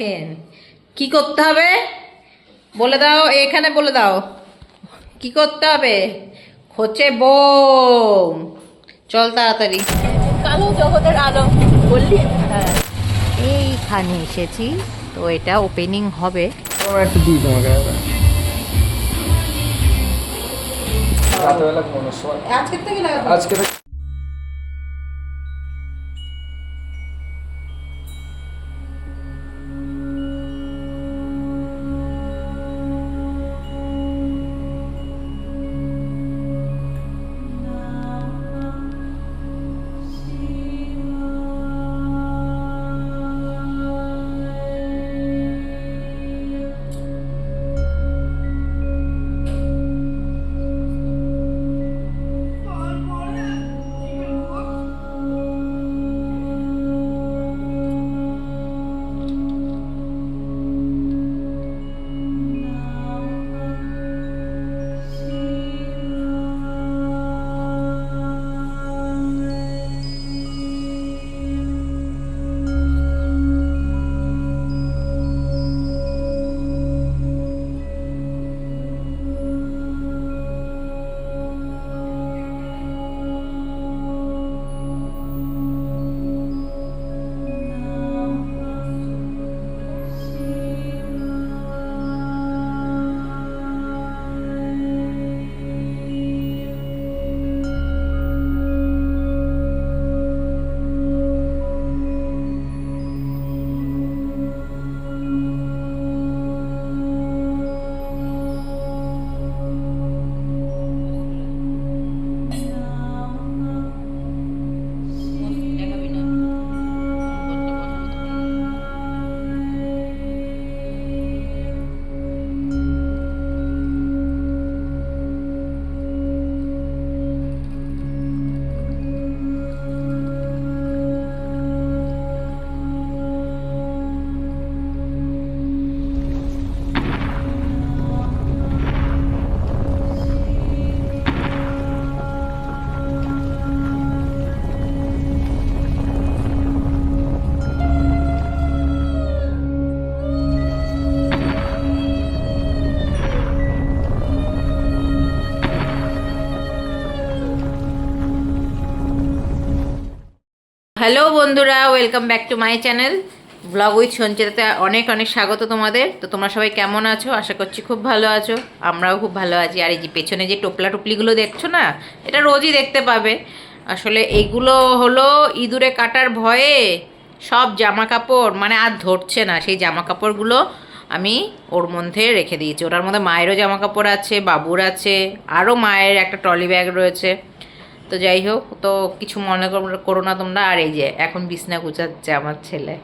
দেখেন। কি করতে হবে? বলে দাও এখানে বলে দাও। কি করতে হবে? হচ্ছে বোম। চল তাড়াতাড়ি। কালো জগতের আলো বললি? হ্যাঁ। এইখানে এসেছি তো এটা ওপেনিং হবে। একটু দিই তোমাকে। আজকের থেকে আজকে থেকে- হ্যালো বন্ধুরা, welcome back to my channel. Blog with সঞ্চিতাতে অনেক অনেক স্বাগত তোমাদের। তো তোমরা সবাই কেমন আছো? আশা করছি খুব ভালো আছো। আমরাও খুব ভালো আছি। আর এই যে পেছনে যে টোপলা টুপলিগুলো দেখছ না, এটা রোজই দেখতে পাবে। আসলে এইগুলো হলো ইঁদুরে কাটার ভয়ে সব জামা কাপড় মানে আর ধরছে না। সেই জামা কাপড়গুলো আমি ওর মধ্যে রেখে দিয়েছি। ওটার মধ্যে মায়েরও জামা কাপড় আছে, বাবুর আছে, আরও মায়ের একটা ট্রলি ব্যাগ রয়েছে। তো যাই হোক তো কিছু মনে কর- না তোমরা। আর এই যে এখন বিছনা গুছাচ্ছে আমার ছেলে।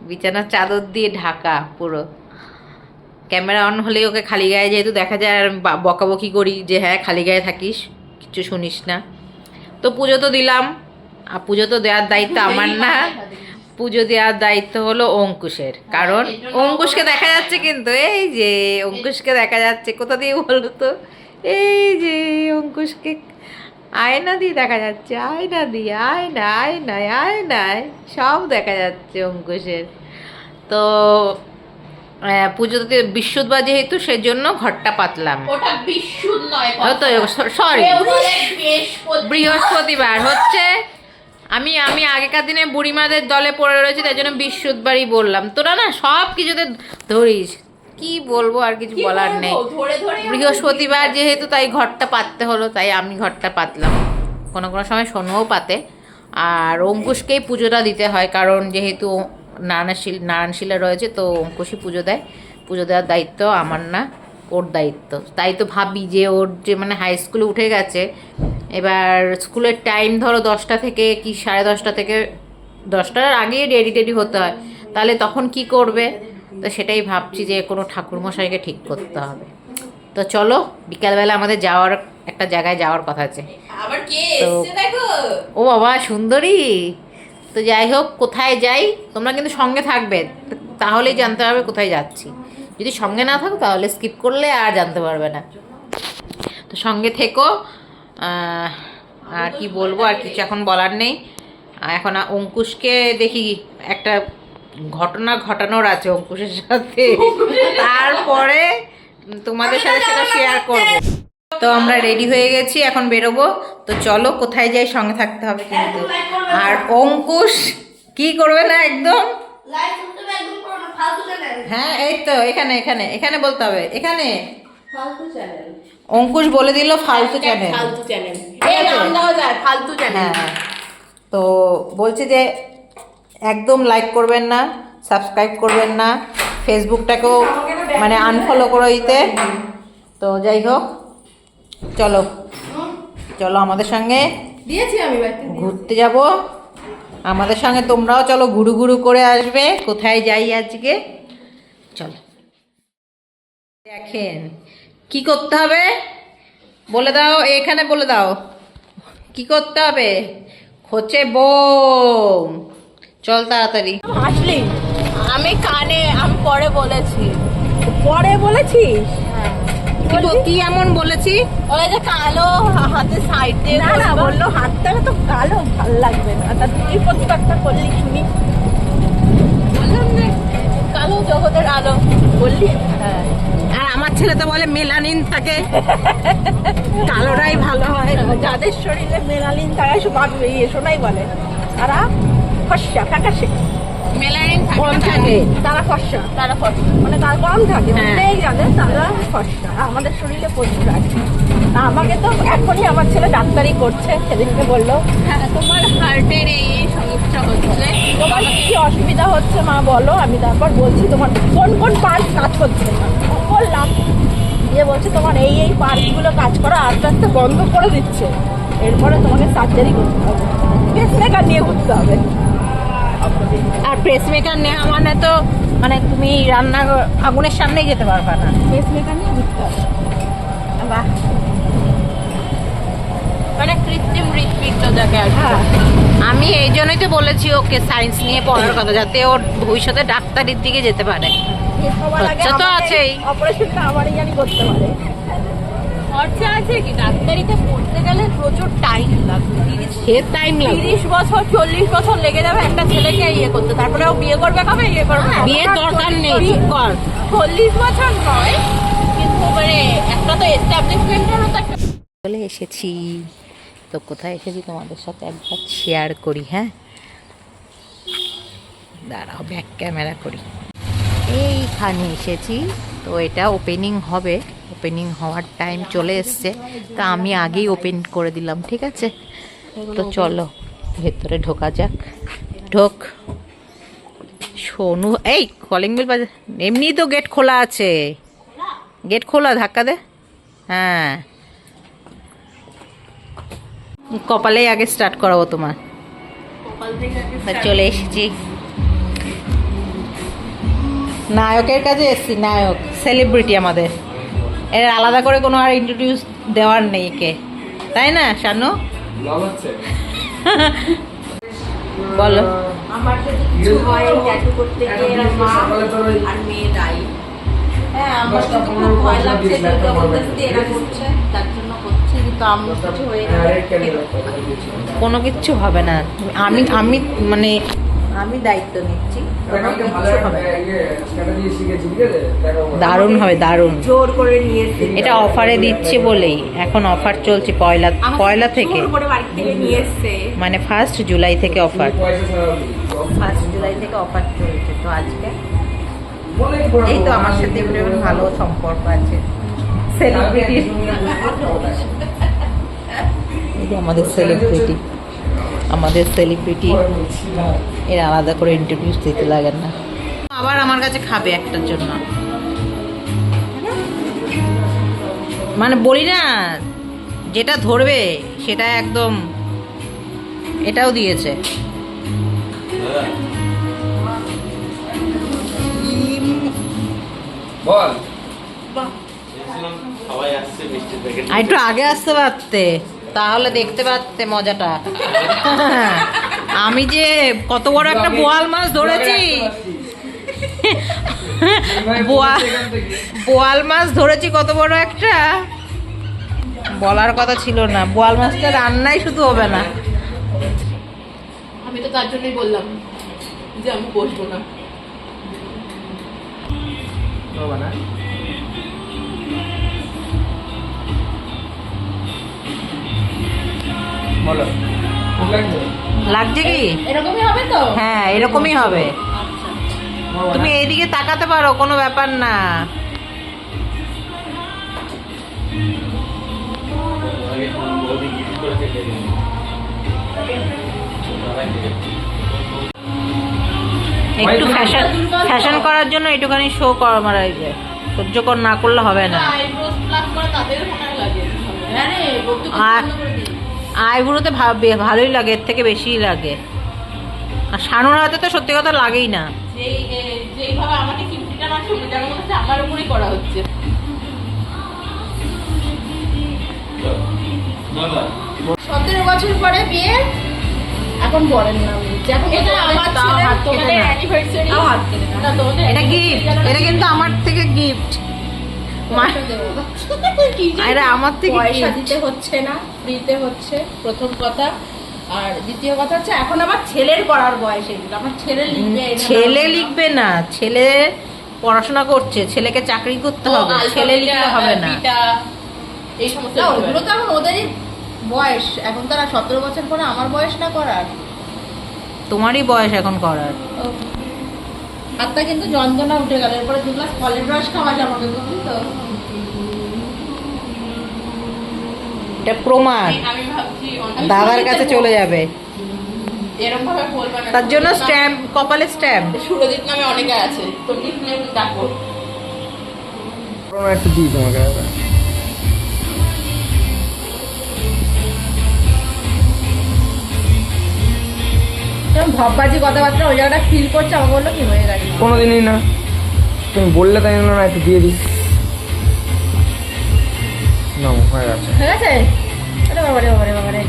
বিছানার চাদর দিয়ে ঢাকা পুরো। ক্যামেরা অন হলেই ওকে খালি গায়ে যেহেতু দেখা যায় আর বকাবকি করি যে হ্যাঁ খালি গায়ে থাকিস কিছু শুনিস না। তো পুজো তো দিলাম। আর পুজো তো দেওয়ার দায়িত্ব আমার না। পুজো দেওয়ার দায়িত্ব হলো অঙ্কুশের। কারণ অঙ্কুশকে দেখা যাচ্ছে কিন্তু এই যে অঙ্কুশকে দেখা যাচ্ছে। কোথা দিয়ে বলো তো এই যে অঙ্কুশকে আয়না দিয়ে দেখা যাচ্ছে আয়না দিয়ে আয়না আয়নায় আয়নায় সব দেখা যাচ্ছে অঙ্কুশের। তো পুজোতে বিশুদ্ধবার যেহেতু সেজন্য ঘরটা পাতলাম। ওটা বিশুদ্ধ নয় সরি বৃহস্পতিবার হচ্ছে আমি আমি আগেকার দিনে বুড়িমাদের দলে পড়ে রয়েছি তাই জন্য বিশুদ্ধবারই বললাম। তোরা না সব কিছুতে ধরিস কি বলব আর কিছু বলার নেই। বৃহস্পতিবার যেহেতু তাই ঘরটা পাততে হলো তাই আমি ঘরটা পাতলাম। কোনো কোনো সময় সোনুও পাতে। আর অঙ্কুশকেই পুজোটা দিতে হয় কারণ যেহেতু নারায়ণশীল নারায়ণশীলা রয়েছে তো অঙ্কুশই পুজো দেয়। পুজো দেওয়ার দায়িত্ব আমার না ওর দায়িত্ব। তাই তো ভাবি যে ওর যে মানে হাই স্কুলে উঠে গেছে এবার স্কুলের টাইম ধরো দশটা থেকে কি সাড়ে দশটা থেকে দশটার আগেই রেডি টেডি হতে হয়। তাহলে তখন কি করবে? তো সেটাই ভাবছি যে কোনো ঠাকুরমশাইকে ঠিক করতে হবে। তো চলো বিকালবেলা আমাদের যাওয়ার একটা জায়গায় যাওয়ার কথা আছে। তো- ও বাবা সুন্দরী! তো যাই হোক কোথায় যাই? তোমরা কিন্তু সঙ্গে থাকবে তাহলেই জানতে পারবে কোথায় যাচ্ছি। যদি সঙ্গে না থাকো তাহলে স্কিপ করলে আর জানতে পারবে না। তো সঙ্গে থেকো। আর কি বলব আর কিছু এখন বলার নেই। এখন অঙ্কুশকে দেখি একটা ঘটনা ঘটানোর আছে অঙ্কুশের সাথে। তারপরে তোমাদের সাথে সেটা শেয়ার করব। তো আমরা রেডি হয়ে গেছি এখন বেরোবো। তো চলো কোথায় যাই সঙ্গে থাকতে হবে কিন্তু। আর অঙ্কুশ কি করবে না একদম? হ্যাঁ এই তো এখানে এখানে এখানে বলতে হবে এখানে। অঙ্কুশ বলে দিল ফালতু চ্যানেল ফালতু চ্যানেল চ্যানেল হ্যাঁ। তো বলছি যে একদম লাইক করবেন না সাবস্ক্রাইব করবেন না ফেসবুকটাকেও মানে আনফলো করে দিতে তো যাই হোক চলো। চলো আমাদের সঙ্গে ঘুরতে যাব। আমাদের সঙ্গে তোমরাও চলো ঘুরু ঘুরু করে আসবে কোথায় যাই আজকে। চলো। দেখেন কি করতে হবে? বলে দাও এখানে বলে দাও। কি করতে হবে? হচ্ছে বোম। চল তাড়াতাড়ি। হাসলি আমি কানে আমি পরে বলেছি। পরে বলেছিস কি কি এমন বলেছি? ওই যে কালো হাতে সাইড দিয়ে না না বলল হাতটা তো কালো ভালো লাগবে না। তা তুই প্রতিবাদটা করলি শুনি। বললাম যে কালো জগতের আলো। বললি? হ্যাঁ। আর আমার ছেলে তো বলে মেলানিন থাকে। কালোটাই ভালো হয়। যাদের শরীরে মেলানিন থাকে সব শোনাই বলে। তারা ফর্সা ফ্যাকাশে। মেলানিন কম থাকে। তারা ফর্সা তারা ফর্সা মানে তার কম থাকে। নেই জানে তারা ফর্সা আমাদের শরীরে প্রচুর আছে। আমাকে তো এখনই আমার ছেলে ডাক্তারি করছে সেদিনকে বলল। হ্যাঁ তোমার হার্টের এই সমস্যা হচ্ছে। তোমার কি অসুবিধা হচ্ছে মা বলো। আমি তারপর বলছি তোমার কোন কোন পার্ট কাজ করছে বললাম দিয়ে বলছে তোমার এই এই পার্টগুলো কাজ করা আস্তে আস্তে বন্ধ করে দিচ্ছে। এরপরে তোমাকে সার্জারি করতে হবে। পেসমেকার নিয়ে ঘুরতে হবে। আর প্রেসমেকার নেওয়া মানে তো মানে তুমি রান্না আগুনের সামনেই যেতে পারবে না। পেসমেকার নিয়ে ঘুরতে হবে। বাহ। মানে কৃত্রিম হৃৎপিণ্ড যাকে আর হ্যাঁ। আমি এই জন্যই তো বলেছি ওকে সায়েন্স নিয়ে পড়ার কথা যাতে ওর ভবিষ্যতে ডাক্তারির দিকে যেতে পারে। তো আছেই। অপারেশনটা আমারই জানি করতে পারে। খরচা আছে কি? ডাক্তারিতে পড়তে গেলে প্রচুর টাইম লাগবে। সে টাইম লাগবে। তিরিশ বছর চল্লিশ বছর লেগে যাবে একটা ছেলেকে ইয়ে করতে। তারপরে ও বিয়ে করবে কবে? ইয়ে করবে? বিয়ের দরকার নেই কর। চল্লিশ বছর নয় কিন্তু মানে একটা তো এস্টাবলিশমেন্টেরও তো চলে এসেছি। তো কোথায় এসেছি তোমাদের সাথে একবার শেয়ার করি হ্যাঁ? দাঁড়াও ব্যাক ক্যামেরা করি। এইখানে এসেছি। তো এটা ওপেনিং হবে। ওপেনিং হওয়ার টাইম চলে এসছে। তা আমি আগেই ওপেন করে দিলাম, ঠিক আছে? তো চলো, ভেতরে ঢোকা যাক। ঢোক। সোনু, এই কলিং বেল বাজে এমনি তো গেট খোলা আছে। গেট খোলা, ধাক্কা দে। হ্যাঁ। কপালেই আগে স্টার্ট করাবো তোমার। চলে এসেছি। নায়কের কাছে এসেছি, নায়ক সেলিব্রিটি আমাদের। এর আলাদা করে কোনো আর ইন্ট্রোডিউস দেওয়ার নেই একে। তাই না শানু? বলো। আমার যদি কিছু হয় ট্যাটু করতে গিয়ে মা আর মেয়ে দায়ী। হ্যাঁ আমার তো ভয় লাগছে দুর্গা বলতেছি এরা করছে তার জন্য করছি কিন্তু আমার কিছু হয়ে কোনো কিচ্ছু হবে না। আমি আমি মানে আমি দায়িত্ব নিচ্ছি। না। দারুণ হবে দারুণ। জোর করে নিয়ে এটা অফারে দিচ্ছে বলেই। এখন অফার চলছে পয়লা পয়লা থেকে। মানে ফার্স্ট জুলাই থেকে অফার ফার্স্ট জুলাই থেকে অফার চলছে। তো আজকে? এই তো আমার সাথে ভালো সম্পর্ক আছে। সেলিব্রিটি আমাদের সেলিব্রিটি আমাদের সেলিব্রিটি এর আলাদা করে ইন্ট্রোডিউস দিতে লাগে না। আবার আমার কাছে খাবে একটার জন্য। মানে বলি না যেটা ধরবে সেটা একদম এটাও দিয়েছে। বল। সবাই আসছে মিষ্টির প্যাকেট আর একটু আগে আসতে পারতে। তাহলে দেখতে পাচ্ছে মজাটা। আমি যে কত বড় একটা বোয়াল মাছ ধরেছি। বোয়াল মাছ ধরেছি কত বড় একটা? বলার কথা ছিল না। বোয়াল মাছটা রান্নাই শুধু হবে না। আমি তো তার জন্যই বললাম যে আমি বসবো না? বলো। লাগছে কি? এরকমই হবে তো? হ্যাঁ এরকমই হবে। হবে তুমি এইদিকে তাকাতে পারো কোনো ব্যাপার না। একটু ফ্যাশন ফ্যাশন করার জন্য একটুখানি শো করা মারা যায় সহ্য কর না করলে হবে না। আইবুড়োতে ভালোই লাগে এর থেকে বেশিই লাগে। আর শানুর হাতে তো সত্যি কথা লাগেই না। সতেরো বছর পরে বিয়ে এখন বলেন না এটা আমার এটা গিফট এটা কিন্তু আমার থেকে আমার থেকে পয়সা দিতে হচ্ছে না হচ্ছে প্রথম কথা। আর দ্বিতীয় কথা হচ্ছে এখন আবার ছেলের বয়স এগুলো। আমার ছেলে লিখবে না। ছেলে লিখবে না। ছেলে পড়াশোনা করছে ছেলেকে চাকরি করতে হবে ছেলে লিখতে হবে না। এই সমস্ত ওগুলো তো এখন ওদেরই বয়স। এখন তারা সতেরো বছর পরে আমার বয়স না করার? তোমারই বয়স এখন করার। হাতটা কিন্তু যন্ত্রণা উঠে গেল। এরপরে দু গ্লাস ফলের রস খাওয়া যাবে আমাকে বুঝলি তো এটা প্রমাণ। দাদার কাছে চলে যাবে। তার জন্য স্ট্যাম্প কপালে স্ট্যাম্প সুরজিৎ নামে অনেকে আছে। তো একটু দিই তোমাকে যেমন ভাববাজি কথাবার্তা ওই জায়গাটা ফিল করছে আমাকে বলল কি হয়ে গেছে। কোনোদিনই না। তুমি বললে তাই না একটু দিয়ে দিই না হয়ে গেছে। হয়ে গেছে? আরে বাবা রে বাবা রে বাবা রে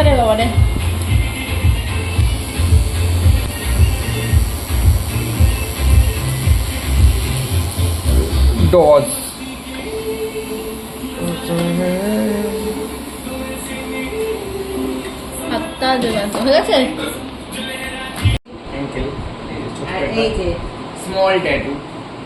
আরে বাবা ডজ হাতটা দেবেন হয়ে গেছে এই যে। স্মল ট্যাটু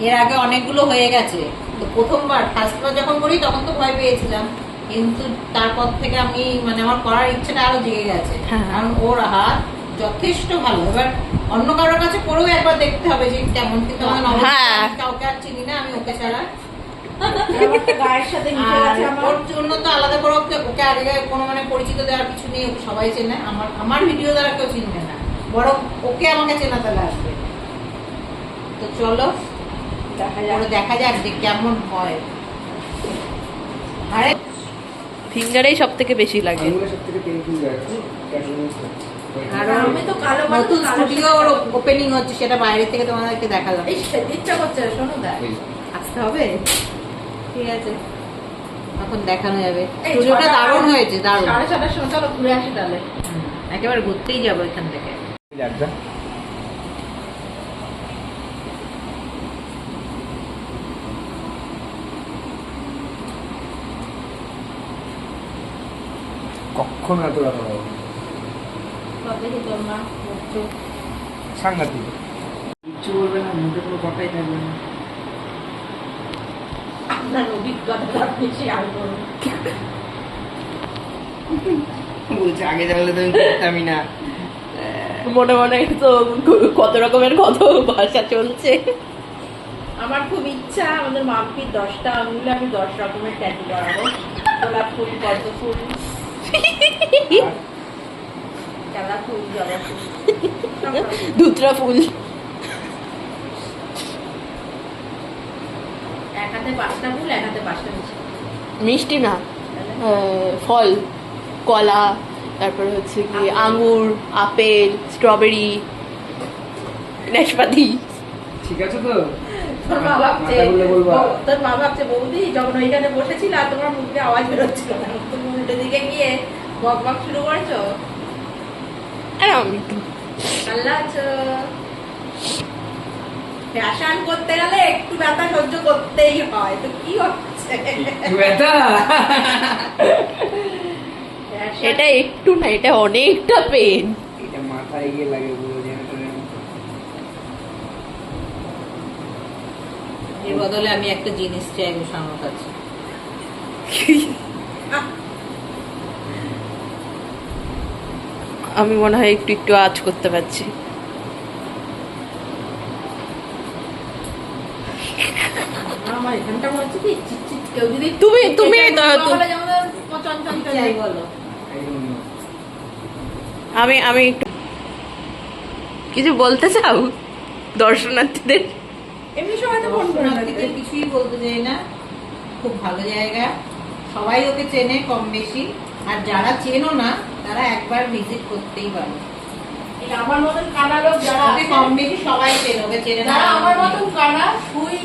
এর আগে অনেকগুলো হয়ে গেছে। তো প্রথমবার ফার্স্টবার যখন করি তখন তো ভয় পেয়েছিলাম। কিন্তু তারপর থেকে আমি মানে আমার করার ইচ্ছেটা আরও জেগে গেছে। হ্যাঁ। কারণ ওর হাত যথেষ্ট ভালো। এবার অন্য কারোর কাছে করেও একবার দেখতে হবে যে কেমন। কিন্তু আমার হ্যাঁ। কাউকে আর চিনি না আমি ওকে ছাড়া। গায়ের সাথে মিশে গেছে আমার। জন্য তো আলাদা করে ওকে ওকে আগে কোনো মানে পরিচিত দেওয়ার কিছু নেই ওকে সবাই চেনে। আমার আমার ভিডিও দ্বারা কেউ চিনবে না। বরং ওকে আমাকে চেনা তাহলে তো চলো দেখা পরে দেখা যাক যে কেমন হয়। আরে ফিঙ্গারেই সব থেকে বেশি লাগে। আমি তো কালো নতুন স্টুডিও ওর ওপেনিং হচ্ছে সেটা বাইরে থেকে তোমাদেরকে দেখালাম। এই খেতে ইচ্ছা করছে শোনো দেখ। আসতে হবে? ঠিক আছে। এখন দেখানো যাবে। ছটা- দারুণ হয়েছে দারুণ। সাড়ে ছটার সময় চলো ঘুরে আসি তাহলে। একেবারে ঘুরতেই যাব এখান থেকে। কখনো এত? সাংঘাতিক। বলবে না মুখে কোনো কথাই থাকবে না। আপনার অভিজ্ঞতা বেশি আর করুন বলছে আগে জানলে তো আমি করতামই না। মনে মনে তো কত রকমের কত ভাষা চলছে। আমার খুব ইচ্ছা আমাদের মাম্পির দশটা আঙুলে আমি দশ রকমের ট্যাটু করাবো গোলাপ ফুল পদ্ম ফুল। গাঁদা ফুল জবা ফুল। ধুতরা ফুল এক হাতে পাঁচটা ফুল এক হাতে পাঁচটা মিষ্টি। মিষ্টি না আহ, ফল কলা তারপরে হচ্ছে কি আঙ্গুর। আপেল স্ট্রবেরি নাশপাতি। ঠিক আছে তো? তোর মা ভাবছে তোর মা ভাবছে বৌদি যখন ওইখানে বসেছিল আর তোমার মুখ আওয়াজ বেরোচ্ছিল তুমি উল্টো দিকে গিয়ে বক বক শুরু করেছ? আমি তো আল্লাহ আছো ফ্যাশন করতে গেলে একটু ব্যথা সহ্য করতেই হয়। তো কি হচ্ছে? ব্যথা? এটা একটু না এটা অনেকটা পেন এটা মাথায় গিয়ে লাগে পুরো জেনারেটরের মতো বদলে আমি একটা জিনিস চাইব আমার কাছে আমি মনে হয় একটু একটু আজ করতে পারছি। আমার এখানটা মনে হচ্ছে কি চিটচিট কেউ যদি তুমি তুমি। আমি আমি একটু কিছু বলতে চাও দর্শনার্থীদের? এমনি সময় তো ফোন করে কিছুই বলতে চাই না। খুব ভালো জায়গা। সবাই ওকে চেনে কম বেশি। আর যারা চেনো না তারা একবার ভিজিট করতেই পারো। আমার মতন কানা লোক যারা কম বেশি সবাই চেনে ওকে চেনে না আমার মতন কানা শুই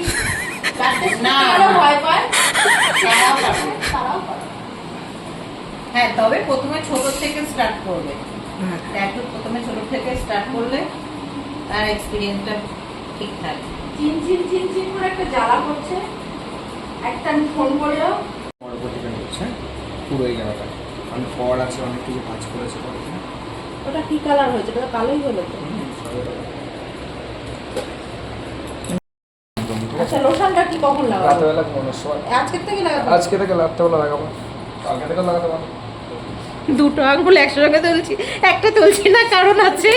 হ্যাঁ তবে প্রথমে ছোট থেকে স্টার্ট করবে। ট্যাটু প্রথমে ছোট থেকে স্টার্ট করলে তার এক্সপিরিয়েন্সটা ঠিক থাকে চিন চিন চিন চিন করে একটা জ্বালা করছে। একটা আমি ফোন করলেও পরবর্তীতে হচ্ছে পুরো এই জায়গাটা কারণ পর আছে অনেক কিছু কাজ করেছে ওটা কি কালার হয়েছে? ওটা কালোই হলো তো। আচ্ছা লোশনটা কি কখন লাগাবো? রাতেবেলা ঘুমানোর সময়। আজকের থেকে লাগাবো? আজকে থেকে রাত্রেবেলা লাগাবো। কালকে থেকে লাগাতে পারো দুটো আঙ্গুল একসঙ্গে তুলছি একটা তুলছি না কারণ আছে।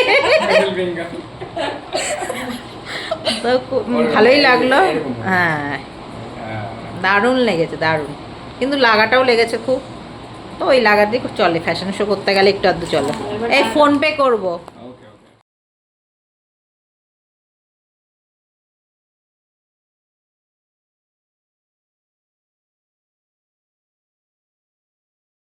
তো খুব ভালোই লাগল। হ্যাঁ। দারুণ লেগেছে দারুণ। কিন্তু লাগাটাও লেগেছে খুব। তো ওই লাগা দিয়ে চলে ফ্যাশন শো করতে গেলে একটু আধটু চলে। এই ফোনপে করব।